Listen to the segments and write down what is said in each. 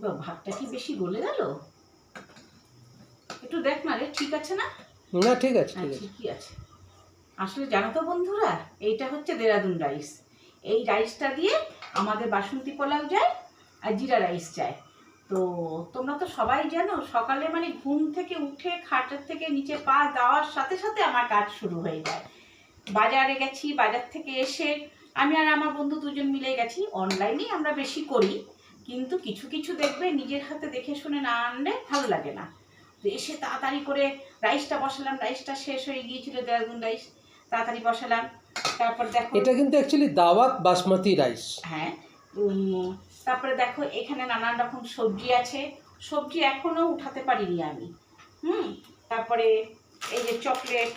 এবার ভাতটা কি বেশি গলে গেল? একটু দেখ না রে ঠিক আছে না? না ঠিক আছে হ্যাঁ ঠিক আছে। ঠিকই আছে। আসলে জানো তো বন্ধুরা এইটা হচ্ছে দেরাদুন রাইস। এই রাইসটা দিয়ে আমাদের বাসন্তী পোলাও যায় আর জিরা রাইস যায়। তো তোমরা তো সবাই জানো সকালে মানে ঘুম থেকে উঠে খাটের থেকে নিচে পা দেওয়ার সাথে সাথে আমার কাজ শুরু হয়ে যায়। বাজারে গেছি বাজার থেকে এসে আমি আর আমার বন্ধু দুজন মিলে গেছি। অনলাইনেই আমরা বেশি করি। কিন্তু কিছু কিছু দেখবে নিজের হাতে দেখে শুনে না আনলে ভালো লাগে না। তো এসে তাড়াতাড়ি করে রাইসটা বসালাম রাইসটা শেষ হয়ে গিয়েছিল দেড়গুন রাইস। তাড়াতাড়ি বসালাম তারপর দেখো এটা কিন্তু অ্যাকচুয়ালি দাওয়াত বাসমতি রাইস। হ্যাঁ তারপরে দেখো এখানে নানান রকম সবজি আছে। সবজি এখনও উঠাতে পারিনি আমি। হুম তারপরে এই যে চকলেট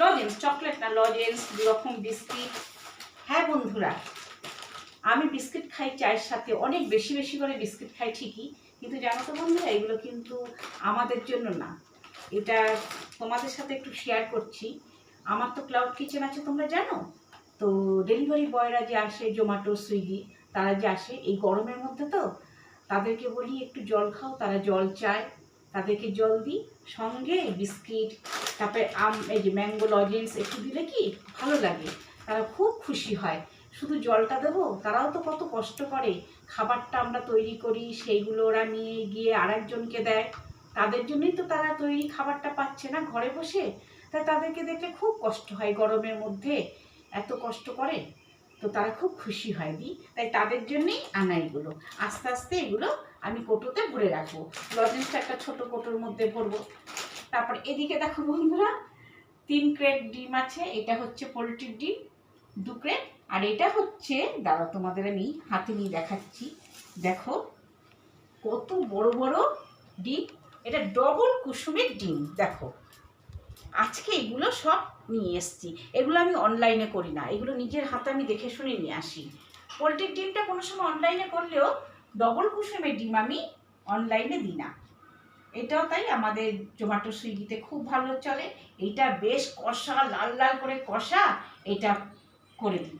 লজেন্স চকলেট না লজেন্স দু রকম বিস্কিট। হ্যাঁ বন্ধুরা আমি বিস্কিট খাই চায়ের সাথে, অনেক বেশি বেশি করে বিস্কিট খাই ঠিকই, কিন্তু জানো তো বন্ধুরা, এগুলো কিন্তু আমাদের জন্য না। এটা তোমাদের সাথে একটু শেয়ার করছি। আমার তো ক্লাউড কিচেন আছে, তোমরা জানো? তো ডেলিভারি বয়রা যে আসে জোম্যাটো সুইগি তারা যে আসে, এই গরমের মধ্যে তো, তাদেরকে বলি একটু জল খাও, তারা জল চায়, তাদেরকে জল দিই, সঙ্গে বিস্কিট, তারপরে আম, এই যে ম্যাঙ্গো লজেন্স একটু দিলে কি, ভালো লাগে, তারা খুব খুশি হয়। শুধু জলটা দেবো? তারাও তো কত কষ্ট করে। খাবারটা আমরা তৈরি করি, সেইগুলো ওরা নিয়ে গিয়ে আরেকজনকে দেয়। তাদের জন্যই তো তারা তৈরি খাবারটা পাচ্ছে না ঘরে বসে। তাই তাদেরকে দেখলে খুব কষ্ট হয় গরমের মধ্যে। এত কষ্ট করে। তো তারা খুব খুশি হয় দি। তাই তাদের জন্যই আনা এগুলো। আস্তে আস্তে এগুলো আমি কোটোতে ভরে রাখব। লজেন্সটা একটা ছোট কোটোর মধ্যে ভরবো। তারপর এদিকে দেখো বন্ধুরা, তিন ক্রেট ডিম আছে। এটা হচ্ছে পোলট্রির ডিম। দু ক্রেট আর এটা হচ্ছে, দাঁড়াও তোমাদের আমি হাতে নিয়ে দেখাচ্ছি। দেখো, কত বড় বড় ডিম। এটা ডবল কুসুমের ডিম, দেখো। আজকে এগুলো সব নিয়ে এসছি। এগুলো আমি অনলাইনে করি না। এগুলো নিজের হাতে আমি দেখে শুনে নিয়ে আসি। পোলট্রির ডিমটা কোনো সময় অনলাইনে করলেও ডবল কুসুমের ডিম আমি অনলাইনে দিই না। এটাও তাই, আমাদের জোম্যাটো সুইগিতে খুব ভালো চলে। এইটা বেশ কষা, লাল লাল করে কষা, এটা করে দিই।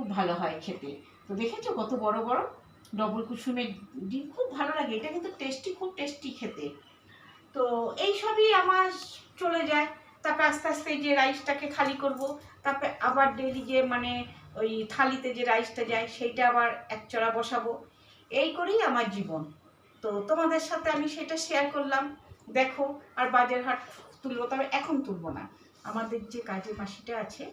খুব ভালো হয় খেতে। তো দেখেছ কত বড় বড়? ডবল কুসুমের ডিম খুব ভালো লাগে, এটা কিন্তু টেস্টি খুব টেস্টি খেতে। তো এই সবই আমার চলে যায়। তারপর আস্তে আস্তে যে রাইসটাকে খালি করব, তারপরে আবার ডেলি যে মানে ওই থালিতে যে রাইসটা যায়, সেইটা আবার একচড়া বসাবো। এই করেই আমার জীবন। তো তোমাদের সাথে আমি সেটা শেয়ার করলাম। দেখো, আর বাজার হাট তুলবো, তবে এখন তুলবো না। আমাদের যে কাজের মাসিটা আছে,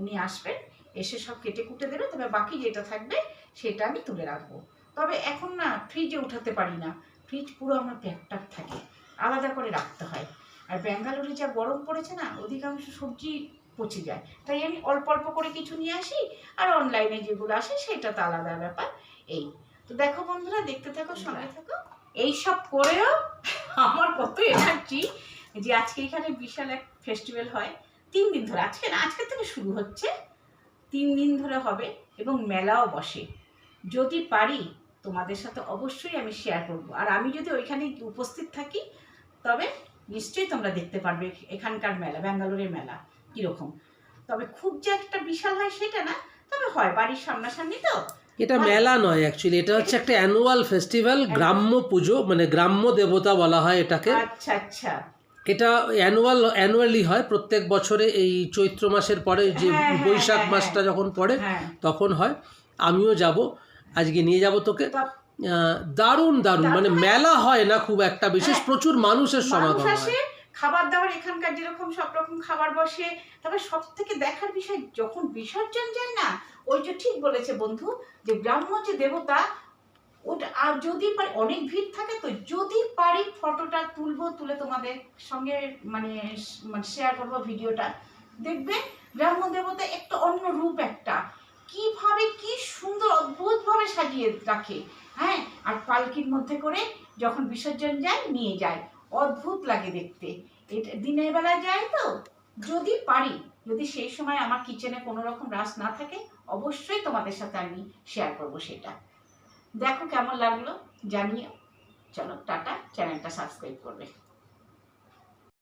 উনি আসবেন। এসে সব কেটে কুটে দেবে তবে বাকি যেটা থাকবে সেটা আমি তুলে রাখব। তবে এখন না ফ্রিজে উঠাতে পারি না। ফ্রিজ পুরো আমার প্যাকটাপ থাকে। আলাদা করে রাখতে হয়। আর ব্যাঙ্গালোরে যা গরম পড়েছে না অধিকাংশ সবজি পচে যায়। তাই আমি অল্প অল্প করে কিছু নিয়ে আসি আর অনলাইনে যেগুলো আসে সেটা তো আলাদা ব্যাপার। এই তো দেখো বন্ধুরা দেখতে থাকো সঙ্গে থাকো। এই সব করেও আমার কত এনার্জি যে আজকে এখানে বিশাল এক ফেস্টিভ্যাল হয়। তিন দিন ধরে আজকে না আজকে থেকে শুরু হচ্ছে। তিন দিন ধরে হবে এবং মেলাও বসে। যদি পারি তোমাদের সাথে অবশ্যই আমি শেয়ার করব। আর আমি যদি ওইখানে উপস্থিত থাকি তবে নিশ্চয়ই তোমরা দেখতে পারবে এখানকার মেলা ব্যাঙ্গালোরের মেলা কীরকম। তবে খুব যে একটা বিশাল হয় সেটা না তবে হয় বাড়ির সামনাসামনি তো। এটা মেলা নয় অ্যাকচুয়ালি এটা হচ্ছে একটা অ্যানুয়াল ফেস্টিভ্যাল গ্রাম্য পুজো মানে গ্রাম্য দেবতা বলা হয় এটাকে। আচ্ছা আচ্ছা। এটা অ্যানুয়াল অ্যানুয়ালি হয়। প্রত্যেক বছরে এই চৈত্র মাসের পরে যে হ্যাঁ, হ্যাঁ, বৈশাখ হ্যাঁ, মাসটা যখন পড়ে তখন হয়। আমিও যাব। আজকে নিয়ে যাব তোকে। দারুণ দারুণ। মানে মেলা হয় না খুব একটা। বিশেষ। প্রচুর মানুষের মানুষ সমাগম হয়। খাবার দাবার এখানকার যেরকম সব রকম খাবার বসে তবে সব থেকে দেখার বিষয় যখন বিসর্জন যায় না ওই যে ঠিক বলেছে বন্ধু যে গ্রাম্য যে দেবতা ওটা, আর যদি পারি, অনেক ভিড় থাকে তো যদি পারি ফটোটা তুলবো, তুলে তোমাদের সঙ্গে মানে মানে শেয়ার করব ভিডিওটা। দেখবে গ্রাম্য দেবতা একটা অন্য রূপ একটা। কীভাবে কি সুন্দর অদ্ভুতভাবে সাজিয়ে রাখে হ্যাঁ? আর পালকির মধ্যে করে যখন বিসর্জন যায়, নিয়ে যায়। অদ্ভুত লাগে দেখতে। এটা দিনের বেলা যায় তো। যদি পারি, যদি সেই সময় আমার কিচেনে কোনো রকম রাস না থাকে, অবশ্যই তোমাদের সাথে আমি শেয়ার করব সেটা। দেখো কেমন লাগল জানিও। চলো টাটা চ্যানেলটা সাবস্ক্রাইব করবে।